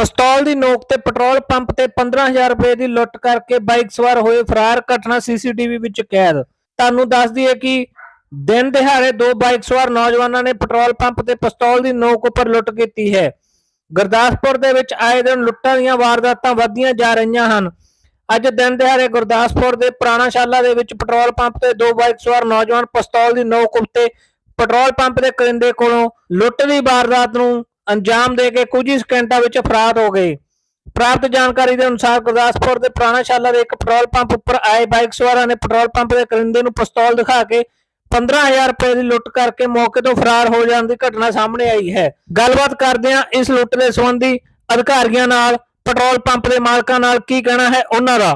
ਪਿਸਤੌਲ ਦੀ ਨੋਕ ਤੇ ਪੈਟਰੋਲ ਪੰਪ ਤੇ 15000 ਰੁਪਏ ਦੀ ਲੁੱਟ ਕਰਕੇ ਬਾਈਕ ਸਵਾਰ ਹੋਏ ਫਰਾਰ। ਘਟਨਾ ਸੀਸੀਟੀਵੀ ਵਿੱਚ ਕੈਦ। ਤੁਹਾਨੂੰ ਦੱਸ ਦਈਏ ਕਿ ਦਿਨ ਦਿਹਾੜੇ ਦੋ ਬਾਈਕ ਸਵਾਰ ਨੌਜਵਾਨਾਂ ਨੇ ਪੈਟਰੋਲ ਪੰਪ ਤੇ ਪਿਸਤੌਲ ਦੀ ਨੋਕ ਉੱਪਰ ਲੁੱਟ ਕੀਤੀ ਹੈ। ਗੁਰਦਾਸਪੁਰ ਦੇ ਵਿੱਚ ਆਏ ਦਿਨ ਲੁੱਟਾਂ ਦੀਆਂ ਵਾਰਦਾਤਾਂ ਵਧਦੀਆਂ ਜਾ ਰਹੀਆਂ ਹਨ। ਅੱਜ ਦਿਨ ਦਿਹਾੜੇ ਗੁਰਦਾਸਪੁਰ ਦੇ ਪੁਰਾਣਾ ਸ਼ਾਲਾ ਦੇ ਵਿੱਚ ਪੈਟਰੋਲ ਪੰਪ ਤੇ ਦੋ ਬਾਈਕ ਸਵਾਰ ਨੌਜਵਾਨ ਪਿਸਤੌਲ ਦੀ ਨੋਕ ਉੱਤੇ ਪੈਟਰੋਲ ਪੰਪ ਦੇ ਕਰਿੰਦੇ ਕੋਲੋਂ ਲੁੱਟ ਦੀ ਵਾਰਦਾਤ ਨੂੰ ਅੰਜਾਮ ਦੇ ਕੇ ਕੁਝ ਹੀ ਸਕਿੰਟਾਂ ਵਿੱਚ ਫਰਾਰ ਹੋ ਗਏ। ਪ੍ਰਾਪਤ ਜਾਣਕਾਰੀ ਦੇ ਅਨੁਸਾਰ ਗੁਰਦਾਸਪੁਰ ਦੇ ਪੁਰਾਣਾ ਸ਼ਾਲਾ ਦੇ ਇੱਕ ਪੈਟਰੋਲ ਪੰਪ ਉੱਪਰ ਆਏ ਬਾਈਕ ਸਵਾਰਾਂ ਨੇ ਪੈਟਰੋਲ ਪੰਪ ਦੇ ਕਰਿੰਦੇ ਨੂੰ ਪਿਸਤੌਲ ਦਿਖਾ ਕੇ 15000 ਰੁਪਏ ਦੀ ਲੁੱਟ ਕਰਕੇ ਮੌਕੇ ਤੋਂ ਫਰਾਰ ਹੋ ਜਾਣ ਦੀ ਘਟਨਾ ਸਾਹਮਣੇ ਆਈ ਹੈ। ਗੱਲਬਾਤ ਕਰਦੇ ਹਾਂ ਇਸ ਲੁੱਟ ਦੇ ਸੰਬੰਧੀ ਅਧਿਕਾਰੀਆਂ ਨਾਲ ਪੈਟਰੋਲ ਪੰਪ ਦੇ ਮਾਲਕਾਂ ਨਾਲ ਕੀ ਕਹਿਣਾ ਹੈ ਉਹਨਾਂ ਦਾ?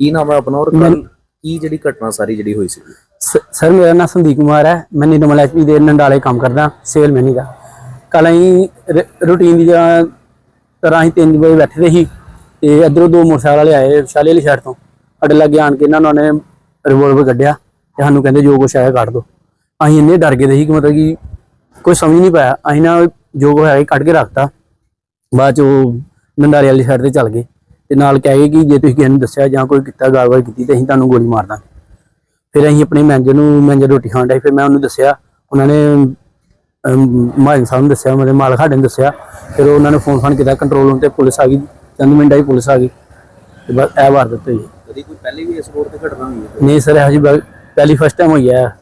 ਕੀ ਨਾਮ ਹੈ ਆਪਣਾ ਔਰ ਕੱਲ ਕੀ ਜਿਹੜੀ ਘਟਨਾ ਸਾਰੀ ਜਿਹੜੀ ਹੋਈ ਸੀ? ਸ- ਸਰ ਮੇਰਾ ਨਾਮ ਸੰਦੀਪ ਕੁਮਾਰ ਹੈ। ਮੈਂ ਨਿਰਮਲ ਐਚਪੀ ਦੇ ਨੰਡਾਲੇ ਕੰਮ ਕਰਦਾ ਸੇਲ ਮੈਨੀ ਦਾ ਕੱਲ ਅਸੀਂ ਰੂਟੀਨ ਦੀ ਤਰ੍ਹਾਂ ਅਸੀਂ 3 ਵਜੇ ਬੈਠੇ ਸੀ ਤੇ ਇਧਰੋਂ ਦੋ ਮੋਟਰਸਾਈਕਲ ਵਾਲੇ ਆਏ ਸ਼ਾਲੇ ਵਾਲੀ ਸਾਈਡ ਤੋਂ। ਸਾਡੇ ਲੱਗੇ ਆਣ ਕੇ ਇਹਨਾਂ ਨੇ ਰਿਵੋਲਵਰ ਕੱਢਿਆ ਤੇ ਸਾਨੂੰ ਕਹਿੰਦੇ ਜੋ ਕੁਛ ਆਇਆ ਕੱਢ ਦੋ। ਅਸੀਂ ਇੰਨੇ ਡਰ ਗਏ ਸੀ ਕਿ ਮਤਲਬ ਕਿ ਕੋਈ ਸਮਝ ਨਹੀਂ ਪਾਇਆ। ਅਸੀਂ ਨਾ ਜੋ ਕੁਛ ਹੈ ਕੱਢ ਕੇ ਰੱਖਤਾ। ਬਾਅਦ ਚ ਉਹ ਨੰਡਾਲੇ ਵਾਲੀ ਸਾਈਡ ਤੇ ਚੱਲ ਗਏ ਤੇ ਨਾਲ ਕਹਿ ਗਏ ਕਿ ਜੇ ਤੁਸੀਂ ਕਿਸੇ ਨੂੰ ਦੱਸਿਆ ਜਾਂ ਕੋਈ ਕੀਤਾ ਗੱਲਬਾਤ ਕੀਤੀ ਤੇ ਅਸੀਂ ਤੁਹਾਨੂੰ ਗੋਲੀ ਮਾਰ ਦਾਂਗੇ। ਫਿਰ ਅਸੀਂ ਆਪਣੇ ਮੈਨੇਜਰ ਨੂੰ ਮੈਨੇਜਰ ਰੋਟੀ ਖਾਣ ਡਿਆ ਫਿਰ ਮੈਂ ਉਹਨੂੰ ਦੱਸਿਆ। ਉਹਨਾਂ ਨੇ ਮਾਇਨ ਸਾਹਿਬ ਨੂੰ ਦੱਸਿਆ ਮੇਰੇ ਮਾਲਕ ਸਾਡੇ ਨੂੰ ਦੱਸਿਆ। ਫਿਰ ਉਹਨਾਂ ਨੇ ਫੋਨ ਫਾਨ ਕੀਤਾ ਕੰਟਰੋਲ ਰੂਮ ਤੇ ਪੁਲਿਸ ਆ ਗਈ। ਚੰਦ ਮਿੰਟਾਂ ਹੀ ਪੁਲਿਸ ਆ ਗਈ। ਤੇ ਬਸ ਇਹ ਵਾਰ ਦਿੱਤੇ ਜੀ। ਕਦੀ ਕੋਈ ਪਹਿਲੇ ਵੀ ਇਸ ਰੋਡ ਤੇ ਘਟਨਾ ਹੋਈ ਹੈ? ਨਹੀਂ ਸਰ ਹਜੇ ਬ- ਪਹਿਲੀ ਫਸਟ ਟਾਈਮ ਹੋਈ ਹੈ।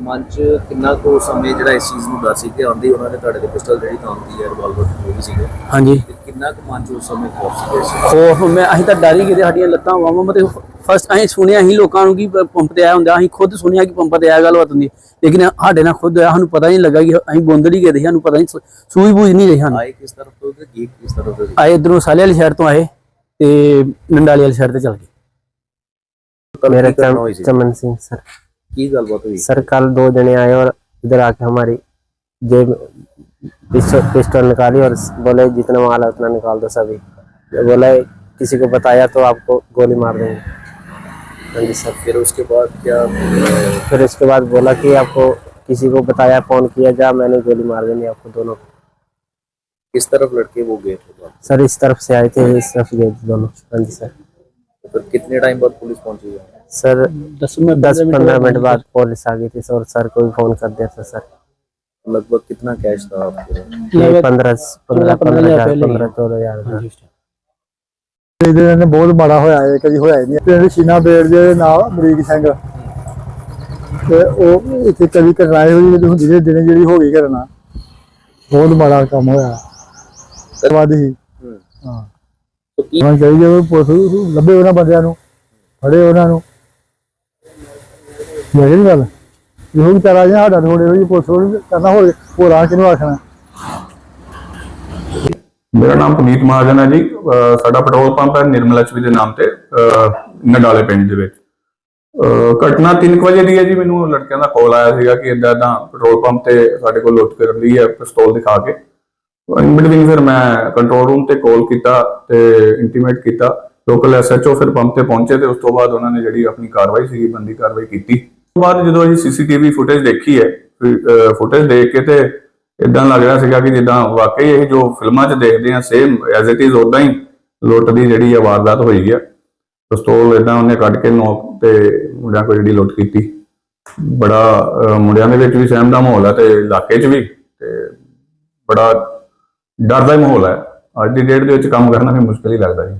ਮਨ ਕਿੰਨਾ ਕੋ ਸਮੇਂ ਜਿਹੜਾ ਇਸ ਚੀਜ਼ ਨੂੰ ਡਰ ਸੀ ਆਉਂਦੀ ਉਹਨਾਂ ਨੇ ਤੁਹਾਡੇ ਤੇ ਪਿਸਟਲ ਜਿਹੜੀ ਤਾਂਦੀ ਹੈ ਰਿਵਾਲਵਰ ਜੋ ਵੀ ਸੀਗਾ। ਹਾਂਜੀ। ਕਿੰਨਾ ਕੁ ਮਨ ਉਸ ਸਮੇਂ ਖੌਫ ਸੀ ਖੌਫ ਮੈਂ ਅਸੀਂ ਤਾਂ ਡਰ ਹੀ ਸਾਡੀਆਂ ਲੱਤਾਂ ਵਾਵਾਂ ਮਤੇ ਫਸਟ ਅਸੀਂ ਸੁਣਿਆ ਹੀ ਲੋਕਾਂ ਨੂੰ ਕਿ ਪੰਪ ਤੇ ਆਇਆ ਹੁੰਦਾ ਅਸੀਂ ਖੁਦ ਸੁਣਿਆ ਕਿ ਪੰਪ ਤੇ ਆਇਆ ਗੱਲ ਹੁੰਦੀ। ਲੇਕਿਨ ਸਾਡੇ ਨਾਲ ਖੁਦ ਹੋਇਆ ਸਾਨੂੰ ਪਤਾ ਨਹੀਂ ਲੱਗਾ ਕਿ ਅਸੀਂ ਬੋਂਦੜੀ ਗਏ ਸੀ ਸਾਨੂੰ ਪਤਾ ਨਹੀਂ ਸੂਝ ਬੂਝ ਨਹੀਂ ਰਹੀ ਸਾਨੂੰ। ਆਏ ਕਿਸ ਤਰਫ ਤੋਂ ਤੇ ਗੀਤ ਕਿਸ ਤਰਫ ਤੋਂ? ਆਏ ਇਧਰੋਂ ਸਾਲੇ ਵਾਲੀ ਸਾਈਡ ਤੋਂ ਆਏ ਤੇ ਨੰਡਾਲੇ ਵਾਲੀ ਸਾਈਡ ਤੇ ਚੱਲ ਗਏ। ਮੇਰਾ ਨਾਮ ਚਮਨ ਸਿੰਘ ਸਰ सर कल दो जने आए और इधर आके हमारी जेब पिस्टल निकाली और बोले जितना माल है उतना निकाल दो सभी। बोले किसी को बताया तो आपको गोली मार देंगे। हाँ जी सर। फिर उसके बाद क्या फिर उसके बाद बोला कि आपको किसी को बताया फ़ोन किया जा मैंने गोली मार देनी आपको दोनों को। इस तरफ़ लड़के वो गए थे सर इस तरफ़ से आए थे इस तरफ़ गए थे दोनों। हाँ जी सर। तो कितने टाइम बाद पुलिस पहुँची? है सर दस मिनट दस पंद्रह मिनट बाद पुलिस आ गई थी और सर को भी फोन कर दिया था सर लगभग कितना कैश था आपके पास? नहीं पंद्रह पंद्रह पंद्रह हजार हजार रुपये लगे। पंद्रह चौदह हजार हाँ। ਇਹਦੇ ਨੇ ਬਹੁਤ ਮਾੜਾ ਹੋਇਆ ਇਹ ਕਦੀ ਹੋਇਆ ਹੀ ਨਹੀਂ ਪਿੰਡ ਸ਼ੀਨਾ ਬੇੜ ਦੇ ਨਾਲ ਅਮਰੀਕ ਸਿੰਘ ਤੇ ਉਹ ਇੱਥੇ ਕਦੀ ਘਟਨਾ ਹੋਈ ਜਿਹੜੀ ਹੁੰਦੀ ਨੇ ਦਿਨੇ ਜਿਹੜੀ ਹੋ ਗਈ ਘਟਨਾ ਬਹੁਤ ਮਾੜਾ ਕੰਮ ਹੋਇਆ ਵਾਦੀ हम्म। ਹਾਂ तो की ਉਹਨਾਂ ਚਾਹੀਦੇ ਉਹ ਪੁਲਿਸ ਨੂੰ ਲੱਭੇ ਉਹਨਾਂ ਬੰਦਿਆਂ ਨੂੰ ਫੜੇ ਉਹਨਾਂ ਨੂੰ ਇਹ ਗੱਲ। ਇਹੋ ਵਿਚਾਰਾ ਜਿਹਾ ਸਾਡਾ ਥੋੜੇ ਹੋਈ ਪੁਲਿਸ ਨੂੰ ਕਰਨਾ ਹੋਰ ਹੋਰ ਆ ਕਿਹਨੂੰ ਆਖਣਾ? ਮੇਰਾ ਨਾਮ ਪੁਨੀਤ ਮਹਾਜਨ ਹੈ ਜੀ। ਸਾਡਾ ਪੈਟਰੋਲ ਪੰਪ ਹੈ ਨਿਰਮਲ ਐਚਪੀ ਦੇ ਨਾਮ ਤੇ ਨਡਾਲੇ ਪਿੰਡ ਦੇ ਵਿੱਚ। ਘਟਨਾ 3 ਵਜੇ ਦੀ ਹੈ ਜੀ। ਮੈਨੂੰ ਲੜਕਿਆਂ ਦਾ ਕਾਲ ਆਇਆ ਸੀਗਾ ਕਿ ਇਦਾਂ ਦਾ ਪੈਟਰੋਲ ਪੰਪ ਤੇ ਸਾਡੇ ਕੋਲ ਲੁੱਟ ਕਰ ਲਈ ਹੈ, ਪਿਸਤੌਲ ਦਿਖਾ ਕੇ। ਇਨ ਬਿਟਵੀਨ ਫਿਰ ਮੈਂ ਕੰਟਰੋਲ ਰੂਮ ਤੇ ਕਾਲ ਕੀਤਾ ਤੇ ਇੰਟੀਮੇਟ ਕੀਤਾ। ਲੋਕਲ ਐਸਐਚਓ ਫਿਰ ਪੰਪ ਤੇ ਪਹੁੰਚੇ ਤੇ ਉਸ ਤੋਂ ਬਾਅਦ ਉਹਨਾਂ ਨੇ ਜਿਹੜੀ ਆਪਣੀ ਕਾਰਵਾਈ ਸੀਗੀ, ਬੰਦੀ ਕਾਰਵਾਈ ਕੀਤੀ। ਬਾਅਦ ਜਦੋਂ ਅਸੀਂ ਸੀਸੀਟੀਵੀ ਫੁਟੇਜ ਦੇਖੀ ਹੈ ਫੁਟੇਜ ਦੇਖ ਕੇ ਤੇ ਇਦਾਂ ਲੱਗ ਰਿਹਾ ਸੀਗਾ ਕਿ ਜਿੱਦਾਂ ਵਾਕਈ ਇਹ ਜੋ ਫਿਲਮਾਂ 'ਚ ਦੇਖਦੇ ਆ ਸੇਮ ਐਜ਼ ਇਟ ਇਜ਼ ਉਦਾਂ ਹੀ ਲੁੱਟ ਦੀ ਜਿਹੜੀ ਆ ਵਾਰਦਾਤ ਹੋਈ ਹੈ ਪਿਸਤੌਲ ਇਦਾਂ ਉਹਨੇ ਕੱਢ ਕੇ ਨੋਕ ਤੇ ਮੁੰਡਿਆਂ ਕੋਲ ਜਿਹੜੀ ਲੁੱਟ ਕੀਤੀ। ਬੜਾ ਮੁੰਡਿਆਂ ਦੇ ਵਿੱਚ ਵੀ ਸਹਿਮ ਦਾ ਮਾਹੌਲ ਹੈ ਤੇ ਇਲਾਕੇ 'ਚ ਵੀ ਤੇ ਬੜਾ ਡਰ ਦਾ ਹੀ ਮਾਹੌਲ ਹੈ ਅੱਜ ਦੀ ਡੇਟ ਦੇ ਵਿੱਚ ਕੰਮ ਕਰਨਾ ਵੀ ਮੁਸ਼ਕਲ ਹੀ ਲੱਗਦਾ ਜੀ।